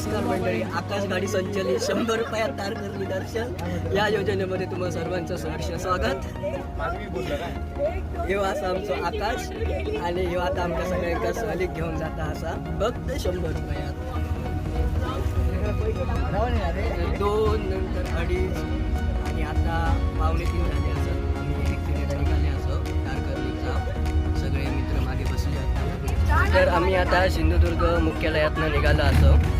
नमस्कार मंडळी आकाश गाडी संचलित शंभर रुपयात तार करली दर्शन या योजनेमध्ये तुम्हा सर्वांचं सहर्ष स्वागत. हे असा आमचं आकाश आणि हे आता आमच्या सगळ्यांका सहलीक घेऊन जाता असा फक्त शंभर रुपयात. दोन नंतर अडीच आणि आता पावणे तीन झाले असं. आम्ही एक निघाले तारकर्लीचा सगळे मित्र मागे बसले तर आम्ही आता सिंधुदुर्ग मुख्यालयातनं निघालो असो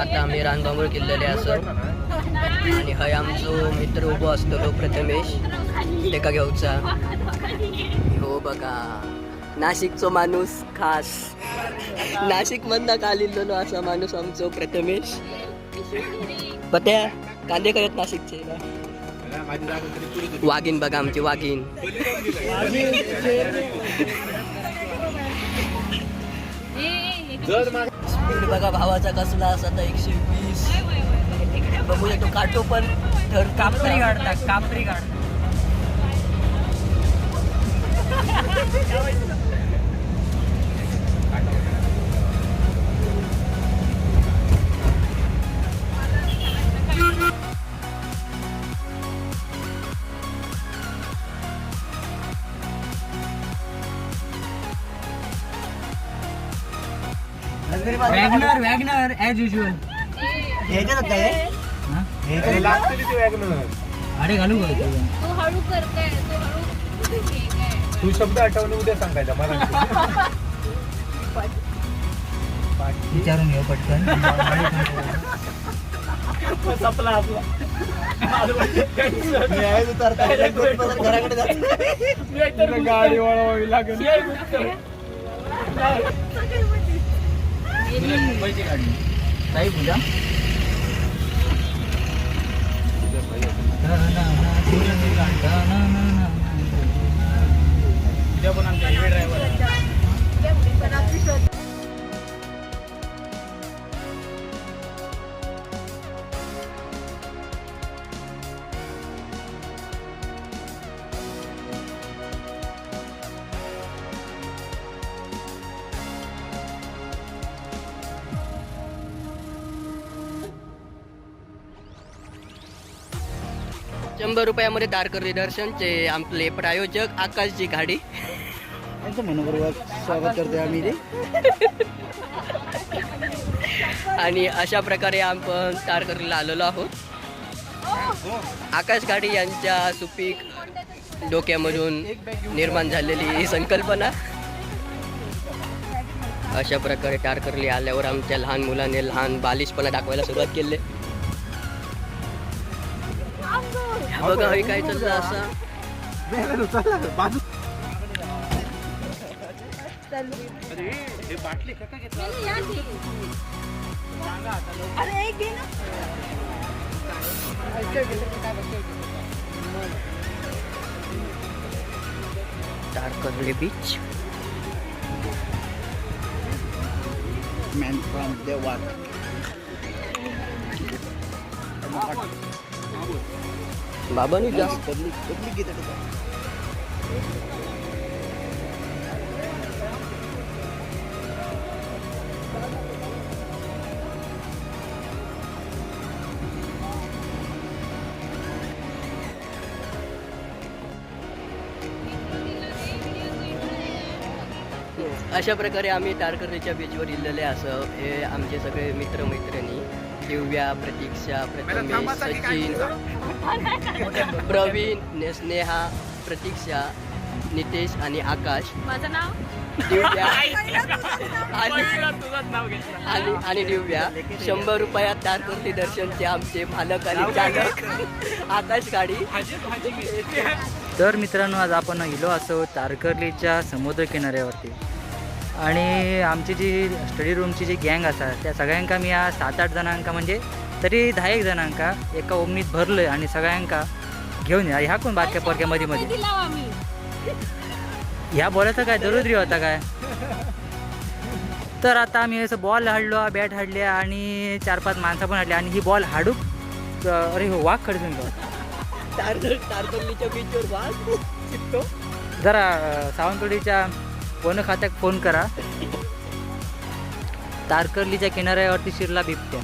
आता आम्ही रानबांबूळ किल्लेले असो. आणि हय आमचो मित्र उभो असतो प्रथमेश. तेका घेऊचा. हो बघा. नाशिकचो माणूस खास. नाशिक मधना कालिल्लो असा माणूस आमचो प्रथमेश. पत्या कांदे करत नाशिकचे. वाघीन बघा आमची वाघीन जर इकडे बघा भावाचा कसला असा तर एकशे वीस. बघूया तो काटो पण तर कापरी काढतात कापरी काढतात वॅगनर वॅगनर ॲज युजल काय अरे लागतली ती वॅगनर. अरे घालू का तो? हळू करताय तो हळू ठीक आहे. तू शब्द आठवणे उद्या सांगायचा मला विचारून घेऊ पटकन. संपला आपला. घराकडे गाडी वळवावी लागेल. मुंबईची गाडी काही पूजा उद्या पण आमच्या हेवी ड्रायव्हर शंभर रुपयामध्ये तारकर्ली दर्शनचे आपले प्रायोजक आकाशची गाडी मनोपूर्वक स्वागत करते आम्ही रे आणि अशा प्रकारे आपण तारकर्लीला आलेलो आहोत. आकाश गाडी यांच्या सुपीक डोक्यामधून निर्माण झालेली ही संकल्पना. अशा प्रकारे तारकर्ली आल्यावर आमच्या लहान मुलाने लहान बालिशपणा दाखवायला सुरुवात केली. बघा हे काय चाललं असं. बाजू. हे तारकर्ली बीच. मॅन फ्रॉम देवात बाबानी जास्त पब्लिक पब्लिक घेतात अशा प्रकारे आम्ही तारकर्लीच्या बीचवर इल्लेले असं हे आमचे सगळे मित्रमैत्रिणी. दिव्या प्रतीक्षा प्रथमेश सचिन प्रवीण स्नेहा प्रतीक्षा नितेश आणि आकाश. माझं नाव? दिव्या. आणि आणि आणि दिव्या. शंभर रुपयात तारकर्ली दर्शनचे आमचे मालक आणि चालक. आकाश गाडी. तर मित्रांनो आज आपण गेलो असो तारकर्लीच्या समुद्र किनाऱ्यावरती आणि आमची जी स्टडी रूमची जी गँग असा त्या सगळ्यांका मी या सात आठ जणांका म्हणजे तरी दहा एक जणांका एका ओमनीत भरलं आणि सगळ्यांका घेऊन या. ह्या कोण बारक्या पोरक्या मध्ये मध्ये ह्या बॉलाचा काय दरुद्री होता काय? तर आता आम्ही असं बॉल हाडलो बॅट हाडल्या आणि चार पाच माणसं पण हाडली आणि ही बॉल हाडूक अरे हो वाघ खडसून जरा सावंतवाडीच्या वन खात्यात फोन करा. तारकर्लीच्या किनाऱ्यावरती शिरला बिबट्या.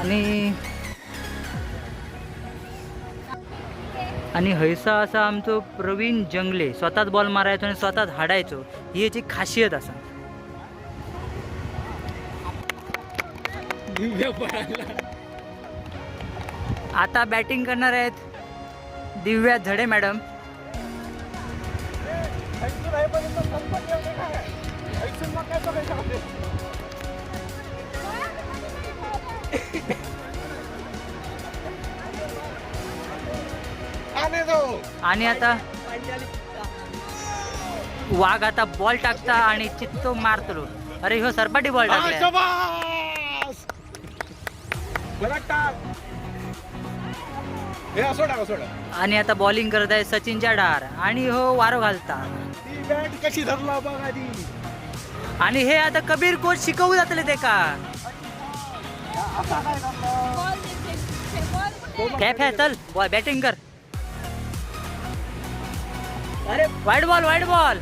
आणि आणि हैसा असा आमचो प्रवीण जंगले स्वतःच बॉल मारायचो आणि स्वतःच हाडायचो ही याची खासियत असा. आता बॅटिंग करणार आहेत दिव्या झडे मॅडम. आणि आता वाघ आता बॉल टाकता आणि चित्तो मारतो. अरे हो सरपाटी बॉल टाकला हे आणि आता बॉलिंग करत आहे सचिनच्या डार आणि हो वारो घालता. कशी धरला बघ आधी. आणि हे आता कबीर कोच शिकवू जातले ते का? कॅफ आहे चल. बॅटिंग कर. अरे वाईट बॉल वाईट बॉल.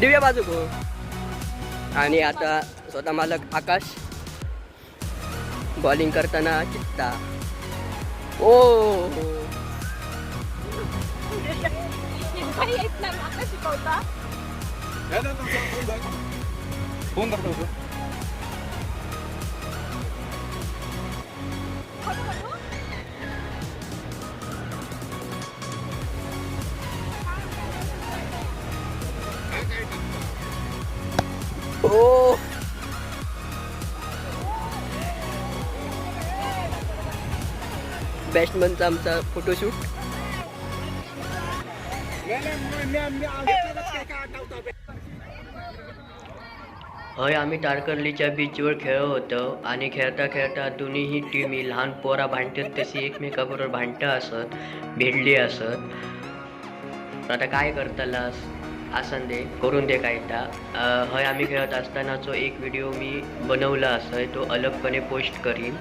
दिव्या बाजू आणि आता स्वतः मालक आकाश. बॉलिंग करताना चित्ता ओ काही येत नाही आता शिकवता हे धर, धर, धर, फोन धर. फोन बॅट्समनचा आमचा फोटोशूट होय आम्ही तारकर्लीच्या बीचवर खेळत होतो आणि खेळता खेळता दोन्हीही टीमी लहान पोरा भांडतात तशी एकमेकाबरोबर भांडतं असत भिडली असत. आता काय करतालास? आसन दे करून दे काय ता. हय आम्ही खेळत असतानाचो एक व्हिडिओ मी बनवला असं तो अलगपणे पोस्ट करीन.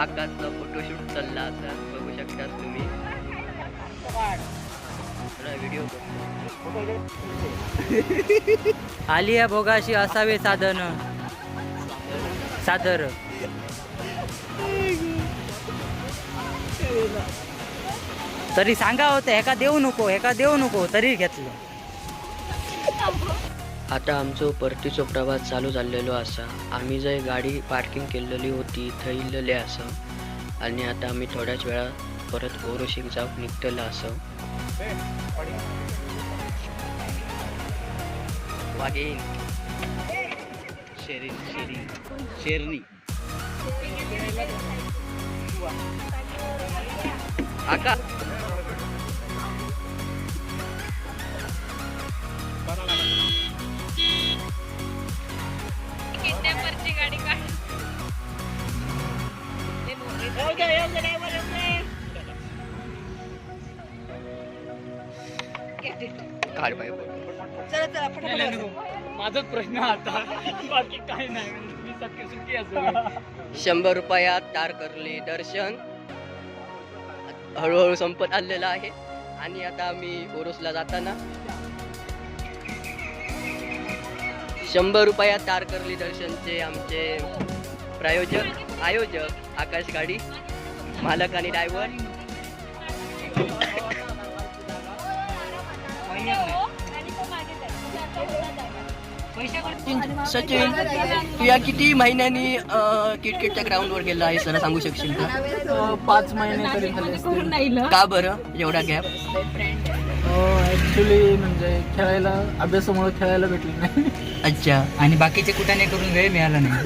आकाशचा फोटोशूट चालला असा बघू शकता तुम्ही. व्हिडिओ आलिया भोगाशी असावे साधन. सादर. तरी सांगा होतं ह्याका देऊ नको ह्याका देऊ नको तरी घेतलं. आता आमचो परतीचो प्रवास चालू झालेलो असा. आम्ही जंय गाडी पार्किंग केलेली होती थंय इल्लेले आसा आणि आता आम्ही थोड्याच वेळा परत ओरोशीक जाऊक निघतलो असं. वागेन शेरी शेरी. आका काढ बाय माझाच प्रश्न आता. बाकी काही नाही. मी सख्खी सुखी असो शंभर रुपयात तार करले दर्शन. हळूहळू संपत आलेलं आहे. आणि आता आम्ही ओरोसला जाताना. शंभर रुपयात तारकर्ली दर्शनचे आमचे प्रायोजक आयोजक आकाश गाडी. मालक आणि ड्रायव्हर सचिन तू या किती महिन्यांनी क्रिकेटच्या ग्राउंडवर गेला आहे सर सांगू शकशील का? पाच महिने तरी झाले असतील का बरं? एवढा गॅप ऍक्च्युली म्हणजे खेळायला अभ्यासामुळे खेळायला भेटले नाही. अच्छा. आणि बाकीचे कुठाने करून वेळ मिळाला नाही.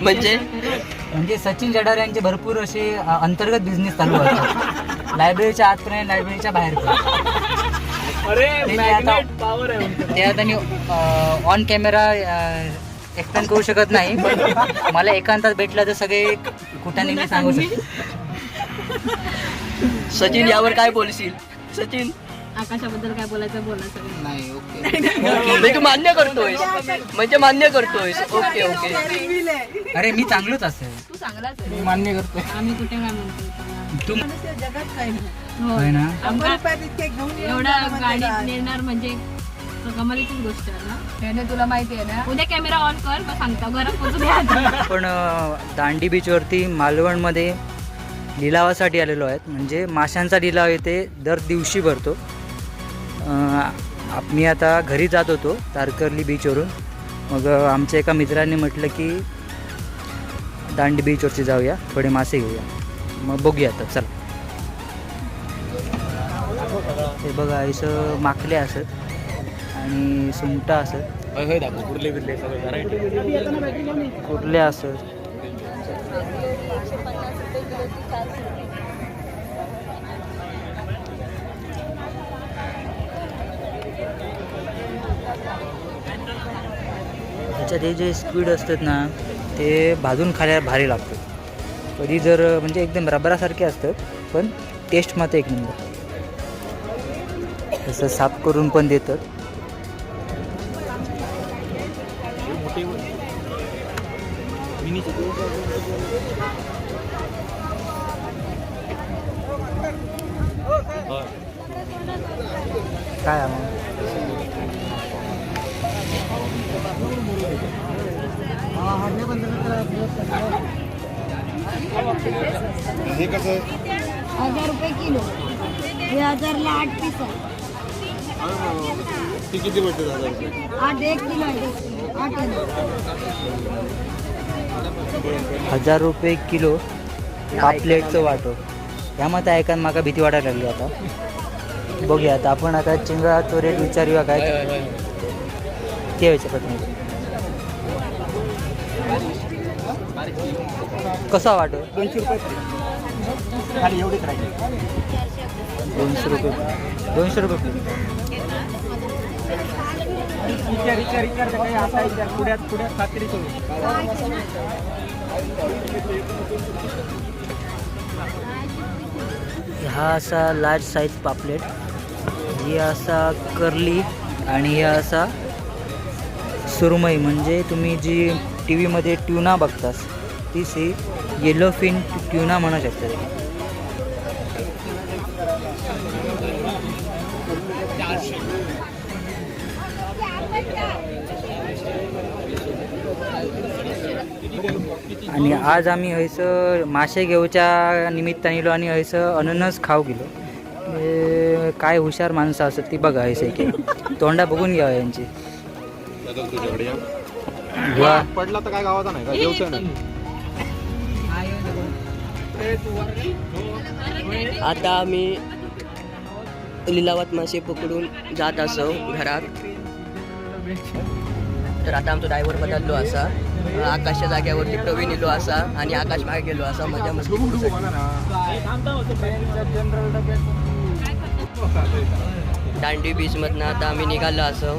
म्हणजे? म्हणजे सचिन जडार यांचे भरपूर असे अंतर्गत बिझनेस चालू असतात लायब्ररीच्या आत पण आहे लायब्ररीच्या बाहेर पण. अरे ते आता- आहे मी ऑन कॅमेरा एक्सप्लेन करू शकत नाही. पण मला एकांतात भेटला तर सगळे कुठाने मी सांगू शकतो सचिन यावर काय बोलशील? सचिन. आकाशाबद्दल काय बोलायचं बोला सगळं. नाही ओके. म्हणजे तू मान्य करतोयस म्हणजे मान्य करतोयस ओके ओके. अरे मी चांगलोच असेल. तू चांगलाच मी मान्य करतोय. आम्ही कुठे काय म्हणतो तू हो. होय ना? आमका एवढा गाडीत नेणार म्हणजे कमालीचीच गोष्ट आहे ना? त्याने तुला माहिती आहे ना? उद्या कॅमेरा ऑन कर मग सांगता. घरात पोचू द्या आपण अ, दांडी बीचवरती मालवणमध्ये लिलावासाठी आलेलो आहेत. म्हणजे माशांचा लिलाव येथे दर दिवशी भरतो. अ, आप- मी आता घरी जात होतो तारकर्ली बीचवरून मग आमच्या एका मित्राने म्हटलं की दांडी बीचवरती जाऊया थोडे मासे घेऊया. मग बघूया आता चला. हे बघा इथं माकले असत आणि सुंगटा असत. कुर्ले असत? त्याच्यात हे जे स्क्वीड असतात ना ते भाजून खायला भारी लागतं. कधी जर म्हणजे एकदम रबरासारखे असतात पण टेस्ट मात्र एक नंबर तसं साफ करून पण देतात. काय मग हे कसं हजार रुपये किलो. हे हजारला आठ पीस आहे. ती किती भेटते हजार रुपये? आठ एक किलो आहे. आठ हजार रुपये किलो पापलेटचं वाटो. ह्यामध्ये ऐकान म्हाका भीती वाटायला लागली आता. बघूया आता आपण आता चिंगळा तो रेट विचारूया काय. ते विचारत नाही कसा वाटो दोनशे रुपये खाली एवढीच राहील. दोनशे रुपये. दोनशे रुपये plate. विचार विचार विचार तर काही असा विचार. पुढ्यात पुढ्यात खात्री करू. हा असा लार्ज साईज पापलेट. ही असा कर्ली आणि ही असा सुरमई. म्हणजे तुम्ही जी टी व्हीमध्ये ट्युना बघतास ही येलो फिन ट्युना म्हणू शकता. आणि आज आम्ही हयसर मासे घेवच्या निमित्तान इलो आणि हयसर अननस खाऊ गेलो. काय हुशार माणसं असत ती बघा हयसर की तोंडा बघून घ्यावं यांची. पडला तर काय गावाचा नाही का? जेवचं नाही आता आम्ही लिलावात मासे पकडून जात असो घरात. तर आता आमचा ड्रायव्हर बदललो असा. आकाशच्या जाग्यावरती प्रवीण येलो असा आणि आकाश मागे गेलो असा मजा मस्ती दांडी बीच मधनं आता आम्ही निघालो असो.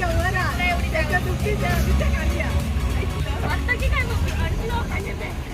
दुपटीच्या वर त्याच्या दुपटीच्या खाली या वाटतं की काय मग? अडचण